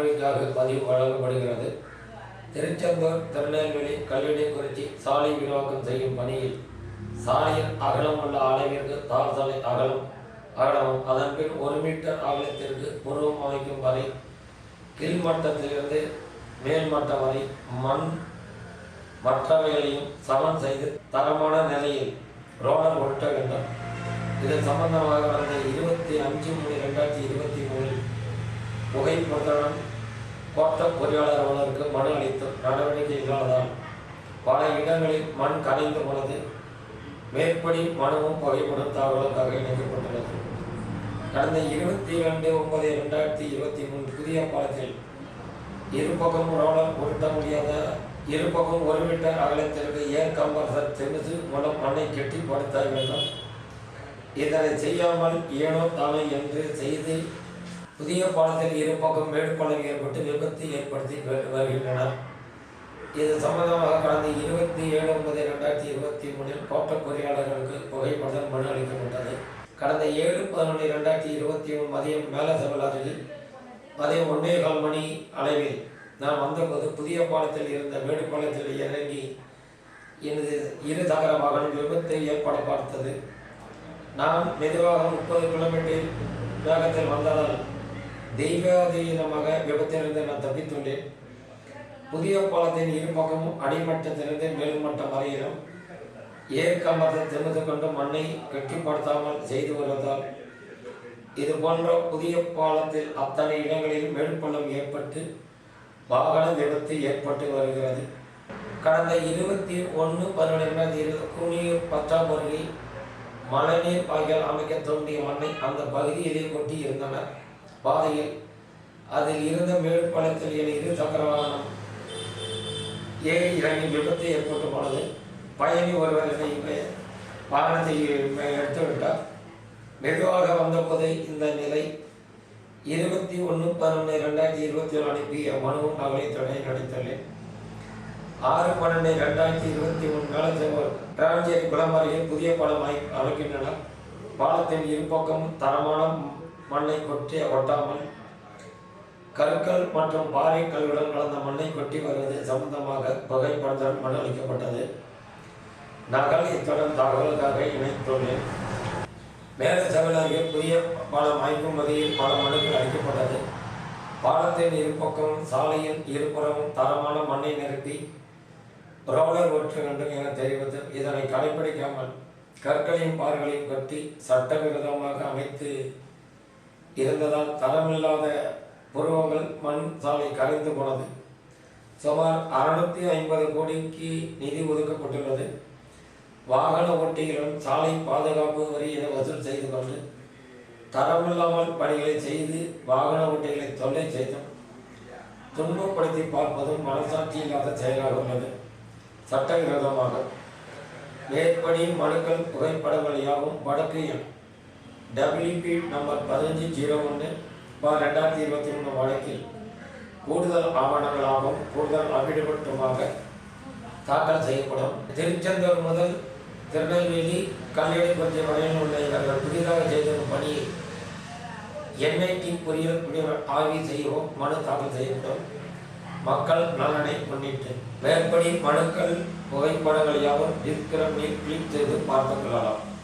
பார்வைக்காக பதிவு வழங்கப்படுகிறது. திருச்செந்தூர் திருநெல்வேலி கல்விடைக்குறிச்சி சாலை விரிவாக்கம் செய்யும் பணியில் சாலையின் அகலம் உள்ள அளவிற்கு தார் சாலை அகலம் அகலமும் அதன் பின் ஒரு மீட்டர் அகலத்திற்கு உருவம் அமைக்கும் வரை கீழ்மட்டத்திலிருந்து மேல்மட்டம் வரை மண் மற்றவைகளையும் சமன் செய்து தரமான நிலையில் ரோலர் ஒட்ட வேண்டும். இது சம்பந்தமாக கடந்த இருபத்தி அஞ்சு மூணு ரெண்டாயிரத்தி இருபத்தி மூணில் கோட்ட பொறியாளர் அலுவலருக்கு மனு நடவடிக்கை இல்லாததால் பல இடங்களில் மண் கலைந்து போனது. மேற்படி மனுவும் புகைப்படும் தகவலுக்காக இணைக்கப்பட்டுள்ளது. கடந்த இருபத்தி ரெண்டு ஒன்பது இரண்டாயிரத்தி இருபத்தி மூணு புதிய பாலத்தில் இருபக்கம் ரோலர் உருட்ட முடியாத இருபக்கம் ஒரு மீட்டர் அகலத்திற்கு ஏர் கம்பர்சர் தெருது மூலம் மண்ணை கெட்டி படுத்த வேண்டும். இதனை செய்யாமல் ஏனோ தானே என்று செய்து புதிய பாலத்தில் இருபக்கம் மேடுபள்ளம் ஏற்பட்டு விபத்து ஏற்படுத்தி வருகின்றனர். இது சம்பந்தமாக கடந்த இருபத்தி ஏழு ஒன்பது ரெண்டாயிரத்தி இருபத்தி மூணில் கோட்ட பொறியாளர்களுக்கு புகைப்படம் மனு அளிக்கப்பட்டது. கடந்த ஏழு பதினொன்று ரெண்டாயிரத்தி இருபத்தி மூணு மதியம் மேலசவலாறில் மதியம் ஒன்றே கால் மணி அளவில் நான் வந்தபோது புதிய பாலத்தில் இருந்த மேடுபாலத்தில் இறங்கி எனது இரு தகர வாகனம் விபத்து ஏற்பட பார்த்தது. நான் மெதுவாக முப்பது கிலோமீட்டர் வேகத்தில் வந்ததால் தெய்வாதீனமாக விபத்திலிருந்து நான் தப்பித்துள்ளேன். புதிய பாலத்தின் இரு பக்கமும் அடிமட்டத்திலிருந்து மேல்மட்டம் வரையிலும் ஏற்கமர்ந்து திறந்து கொண்டு மண்ணை கட்டிப்படுத்தாமல் செய்து வருவதால் இது போன்ற புதிய பாலத்தில் அத்தனை இடங்களில் மேற்கொள்ளும் ஏற்பட்டு வாகன விபத்து ஏற்பட்டு வருகிறது. கடந்த இருபத்தி ஒன்று பதினொன்று இருபது குனியூர் பற்றாக்குறையில் மழைநீர் பாய்கள் அமைக்க தோண்டிய மண்ணை அந்த பகுதியிலே கொட்டி இருந்தனர். பாதையில் அதில் இருந்த மேற்பள்ளத்தில் என் இரு சக்கர வாகனம் ஏறி இறங்கி விபத்து ஏற்பட்டு போனது பயணி ஒருவர் என்னை வாகனத்தை எடுத்துவிட்டார் மெதுவாக வந்தபோது இந்த நிலை இருபத்தி ஒன்று பதினொன்று ரெண்டாயிரத்தி இருபத்தி ஒன்று அனுப்பிய மனுவும் நகலைத்துறை நடித்துள்ளேன் ஆறு பன்னெண்டு ரெண்டாயிரத்தி இருபத்தி மூணு காலத்தில் ராமச்சேரி குளம் அருகே புதிய படம் அமை அமைக்கின்றனர். பாலத்தின் இருபக்கம் தரமான மண்ணை கொட்டி ஒட்டாமல் கற்கள் மற்றும் பாறை கல்லுடன் கலந்த மண்ணை கொட்டி வருவது சம்பந்தமாக புகைப்படத்துடன் மண் அளிக்கப்பட்டது. நகல் இத்துடன் தகவலுக்காக இணைத்துள்ளேன் மேலே செவல் புதிய பாலம் அமைக்கும் வகையில் பல மனுக்கள் அளிக்கப்பட்டது. பாலத்தின் இருபக்கம் சாலையின் இருபுறமும் தரமான மண்ணை நிரப்பி ரோலர் ஒற்ற வேண்டும் என தெரிவித்து இதனை கடைபிடிக்காமல் கற்களையும் பார்களையும் கட்டி சட்டவிரோதமாக அமைத்து இருந்ததால் தரமில்லாத புருவங்கள் மண் சாலை கரைந்து போனது. சுமார் அறுநூத்தி ஐம்பது கோடிக்கு நிதி ஒதுக்கப்பட்டுள்ளது. வாகன ஓட்டிகளும் சாலை பாதுகாப்பு வரி என வசூல் செய்து கொண்டு தரமில்லாமல் பணிகளை செய்து வாகன ஓட்டிகளை தொல்லை செய்தும். துன்பப்படுத்தி பார்ப்பதும் மனசாட்சி இல்லாத செயலாக உள்ளது. சட்டவிரோதமாக. மேற்படி மனுக்கள் புகைப்படங்கள் யாவும் வடக்கு எண். டபிள்யூபி நம்பர் பதினஞ்சு ஜீரோ ஒன்று பா ரெண்டாயிரத்தி இருபத்தி மூணு வழக்கில் கூடுதல் ஆவணங்களாகவும் கூடுதல் அபிடபட்டுமாக தாக்கல் செய்யப்படும். திருச்செந்தூர் முதல் திருநெல்வேலி கல்லடி கொஞ்சம் வரையில் உள்ள இவர்கள் புதிதாக செய்திருக்கும் பணியை என்ஐடி பொறியியல் ஆய்வு செய்யவும் மனு தாக்கல் செய்யப்படும். மக்கள் நலனை முன்னிட்டு மேற்படி மனுக்கள் புகைப்படங்கள் யாவும் இருக்கிற கிளிக் செய்து பார்த்துக் கொள்ளலாம்